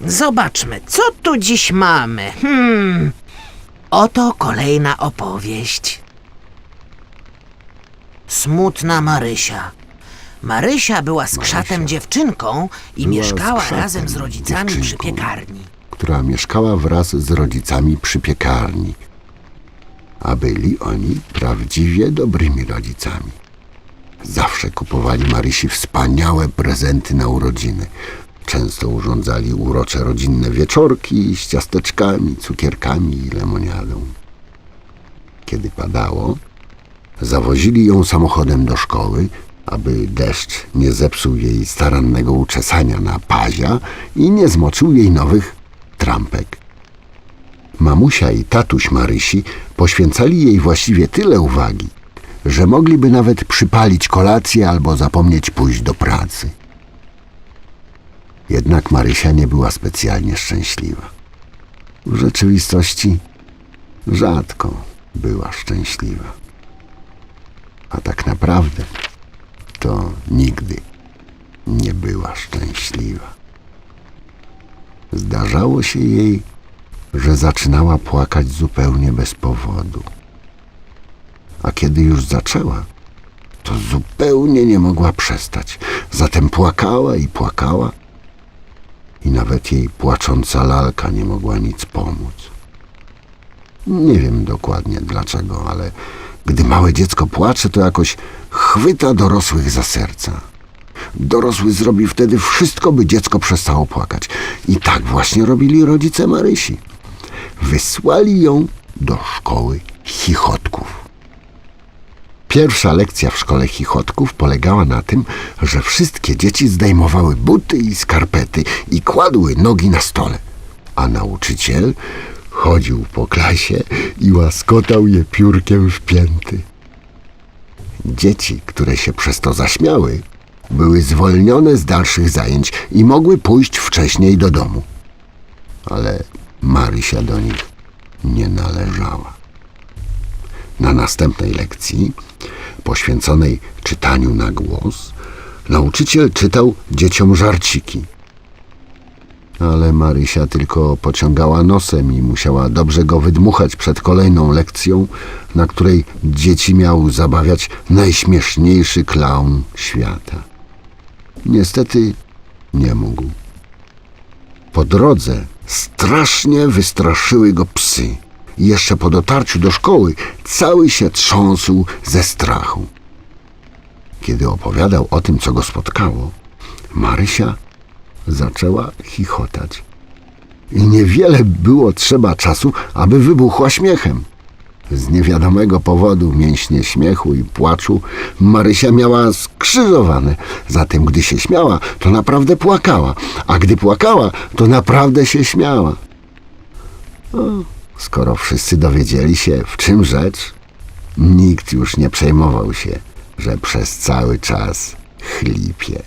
Zobaczmy, co tu dziś mamy. Hmm. Oto kolejna opowieść. Smutna Marysia. Marysia była skrzatem dziewczynką i Była mieszkała razem z rodzicami przy dziewczynką. piekarni. która mieszkała wraz z rodzicami przy piekarni. A byli oni prawdziwie dobrymi rodzicami. Zawsze kupowali Marysi wspaniałe prezenty na urodziny. Często urządzali urocze rodzinne wieczorki z ciasteczkami, cukierkami i lemoniadą. Kiedy padało, zawozili ją samochodem do szkoły, aby deszcz nie zepsuł jej starannego uczesania na pazia i nie zmoczył jej nowych trampek. Mamusia i tatuś Marysi poświęcali jej właściwie tyle uwagi, że mogliby nawet przypalić kolację albo zapomnieć pójść do pracy. Jednak Marysia nie była specjalnie szczęśliwa. W rzeczywistości rzadko była szczęśliwa. A tak naprawdę to nigdy nie była szczęśliwa. Zdarzało się jej, że zaczynała płakać zupełnie bez powodu. A kiedy już zaczęła, to zupełnie nie mogła przestać. Zatem płakała i płakała, i nawet jej płacząca lalka nie mogła nic pomóc. Nie wiem dokładnie dlaczego, ale gdy małe dziecko płacze, to jakoś chwyta dorosłych za serca. Dorosły zrobi wtedy wszystko, by dziecko przestało płakać. I tak właśnie robili rodzice Marysi. Wysłali ją do szkoły chichotków. Pierwsza lekcja w szkole chichotków polegała na tym, że wszystkie dzieci zdejmowały buty i skarpety i kładły nogi na stole, a nauczyciel chodził po klasie i łaskotał je piórkiem w pięty. Dzieci, które się przez to zaśmiały, były zwolnione z dalszych zajęć i mogły pójść wcześniej do domu. Ale Marysia do nich nie należała. Na następnej lekcji, poświęconej czytaniu na głos, nauczyciel czytał dzieciom żarciki. Ale Marysia tylko pociągała nosem i musiała dobrze go wydmuchać przed kolejną lekcją, na której dzieci miał zabawiać najśmieszniejszy klaun świata. Niestety nie mógł. Po drodze strasznie wystraszyły go psy. I jeszcze po dotarciu do szkoły cały się trząsł ze strachu. Kiedy opowiadał o tym, co go spotkało, Marysia zaczęła chichotać. I niewiele było trzeba czasu, aby wybuchła śmiechem. Z niewiadomego powodu mięśnie śmiechu i płaczu Marysia miała skrzyżowane. Zatem gdy się śmiała, to naprawdę płakała, a gdy płakała, to naprawdę się śmiała. O, skoro wszyscy dowiedzieli się, w czym rzecz, nikt już nie przejmował się, że przez cały czas chlipie.